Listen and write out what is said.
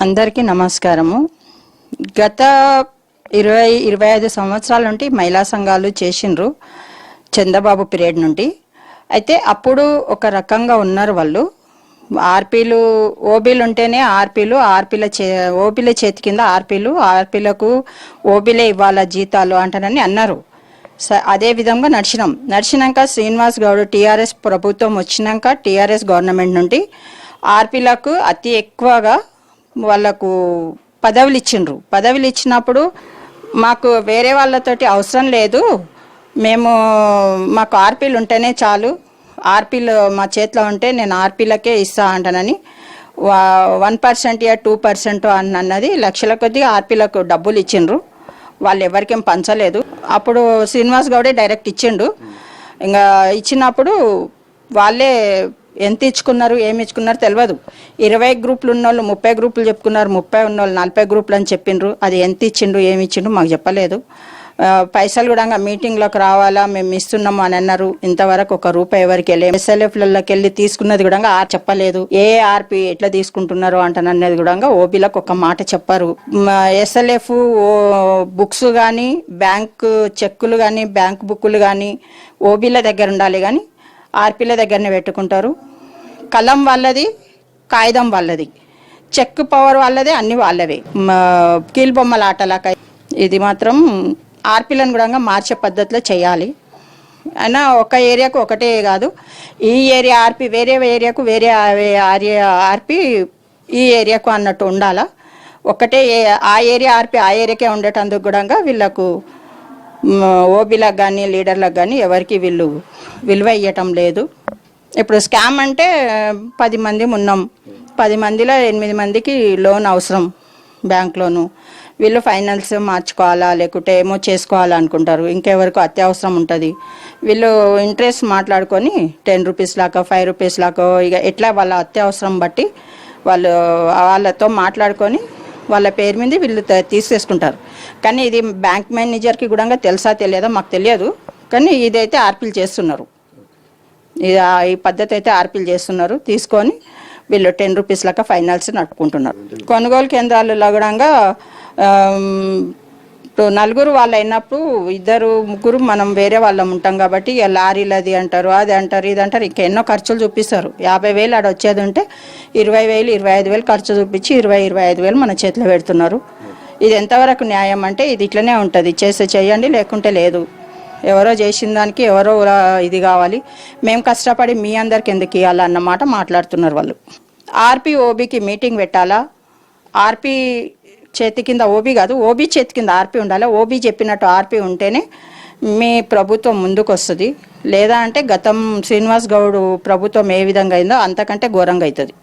అందరికీ నమస్కారము. గత ఇరవై ఇరవై ఐదు సంవత్సరాల నుండి మహిళా సంఘాలు చేసిండ్రు చంద్రబాబు పీరియడ్ నుండి. అయితే అప్పుడు ఒక రకంగా ఉన్నారు వాళ్ళు. ఆర్పీలు ఓబీలు ఉంటేనే ఆర్పీలు ఆర్పీల చే ఓబీల చేతి కింద ఆర్పీలు ఆర్పీలకు ఓబీలే ఇవ్వాల జీతాలు అంటానని అన్నారు. స- అదే విధంగా నడిచినాం. నడిచినాక శ్రీనివాస్ గౌడ్ టీఆర్ఎస్ ప్రభుత్వం వచ్చినాక టీఆర్ఎస్ గవర్నమెంట్ నుండి ఆర్పీలకు అతి ఎక్కువగా వాళ్ళకు పదవులు ఇచ్చిండ్రు. పదవులు ఇచ్చినప్పుడు మాకు వేరే వాళ్ళతోటి అవసరం లేదు. మేము మాకు ఆర్పీలు ఉంటేనే చాలు. ఆర్పీలు మా చేతిలో ఉంటే నేను ఆర్పీలకే ఇస్తా అంటానని one percent year two percent అని అన్నది లక్షల కొద్ది ఆర్పీలకు డబ్బులు ఇచ్చిండ్రు. వాళ్ళు ఎవరికేం పంచలేదు. అప్పుడు శ్రీనివాస్ గౌడే డైరెక్ట్ ఇచ్చిండు. ఇంకా ఇచ్చినప్పుడు వాళ్ళే ఎంత ఇచ్చుకున్నారు ఏమి ఇచ్చుకున్నారు తెలియదు ఇరవై గ్రూపులు ఉన్న వాళ్ళు ముప్పై గ్రూపులు చెప్పుకున్నారు ముప్పై ఉన్న వాళ్ళు నలభై గ్రూపులు అని చెప్పిండ్రు. అది ఎంత ఇచ్చిండ్రు ఏమి ఇచ్చిండ్రు మాకు చెప్పలేదు. పైసలు కూడా మీటింగ్లోకి రావాలా మేము ఇస్తున్నాము అని అన్నారు. ఇంతవరకు ఒక రూపాయి ఎవరికి వెళ్ళి ఎస్ఎల్ఎఫ్లకి వెళ్ళి తీసుకున్నది కూడా ఆ చెప్పలేదు. ఏ ఆర్పి ఎట్లా తీసుకుంటున్నారు అంటనన్నది కూడా ఓబీలకు ఒక మాట చెప్పారు. ఎస్ఎల్ఎఫ్ బుక్స్ కానీ బ్యాంక్ చెక్కులు కానీ బ్యాంక్ బుక్కులు కానీ ఓబీల దగ్గర ఉండాలి కానీ ఆర్పీల దగ్గరనే పెట్టుకుంటారు. కలం వాళ్ళది కాగితం వాళ్ళది. చెక్ పవర్ వాళ్ళదే అన్ని వాళ్ళవే. కీలుబొమ్మల కీలు ఆటలాక ఇది మాత్రం ఆర్పీలను కూడా మార్చే పద్ధతిలో చేయాలి. అయినా ఒక ఏరియాకు ఒకటే కాదు ఈ ఏరియా ఆర్పి వేరే ఏరియాకు వేరే ఏరియా ఆర్పి ఈ ఏరియాకు అన్నట్టు ఉండాలా? ఒకటే ఏ- ఆ ఏరియా ఆర్పి ఆ ఏరియాకే ఉండేటందుకు కూడా వీళ్ళకు ఓబీలకు కానీ లీడర్లకు కానీ ఎవరికి వీళ్ళు విలువ ఇవ్వటం లేదు. ఇప్పుడు స్కామ్ అంటే పది మంది ఉన్నాం. పది మందిలో ఎనిమిది మందికి లోన్ అవసరం బ్యాంక్ లోను. వీళ్ళు ఫైనాన్స్ మార్చుకోవాలా లేకుంటే ఏమో చేసుకోవాలా అనుకుంటారు. ఇంకెవరికి అత్యవసరం ఉంటుంది. వీళ్ళు ఇంట్రెస్ట్ మాట్లాడుకొని టెన్ రూపీస్ లాగా ఫైవ్ రూపీస్ లాగా ఇక ఎట్లా వాళ్ళ అత్యవసరం బట్టి వాళ్ళు వాళ్ళతో మాట్లాడుకొని వాళ్ళ పేరు మీద వీళ్ళు తీసుకుంటారు తీసేసుకుంటారు. కానీ ఇది బ్యాంక్ మేనేజర్కి కూడా తెలుసా తెలియదా? మాకు తెలియదు. కానీ ఇదైతే ఆర్పీలు చేస్తున్నారు. ఈ పద్ధతి అయితే ఆర్పీలు చేస్తున్నారు. తీసుకొని వీళ్ళు టెన్ రూపీస్ లెక్క ఫైనల్స్ నడుపుకుంటున్నారు. కొనుగోలు కేంద్రాలు లగడంగా ఇప్పుడు నలుగురు వాళ్ళు అయినప్పుడు ఇద్దరు ముగ్గురు మనం వేరే వాళ్ళం ఉంటాం కాబట్టి ఇక లారీలు అది అంటారు అది అంటారు ఇది అంటారు. ఇంకా ఎన్నో ఖర్చులు చూపిస్తారు. యాభై వేలు ఆడ వచ్చేది ఉంటే ఇరవై వేలు ఇరవై ఐదు వేలు ఖర్చు చూపించి ఇరవై ఇరవై ఐదు వేలు మన చేతిలో పెడుతున్నారు. ఇది ఎంతవరకు న్యాయం అంటే ఇది ఇట్లనే ఉంటుంది. చేస్తే చేయండి లేకుంటే లేదు. ఎవరో చేసిన దానికి ఎవరో ఇది కావాలి. మేము కష్టపడి మీ అందరికి ఎందుకు ఇవ్వాలన్నమాట మాట్లాడుతున్నారు వాళ్ళు. ఆర్పి ఓబీకి మీటింగ్ పెట్టాలా? ఆర్పి చేతి కింద ఓబీ కాదు ఓబీ చేతి కింద ఆర్పి ఉండాలి? ఓబీ చెప్పినట్టు ఆర్పి ఉంటేనే మీ ప్రభుత్వం ముందుకు వస్తుంది లేదా అంటే గతం శ్రీనివాస్ గౌడ్ ప్రభుత్వం ఏ విధంగా అయిందో అంతకంటే ఘోరంగా అవుతుంది.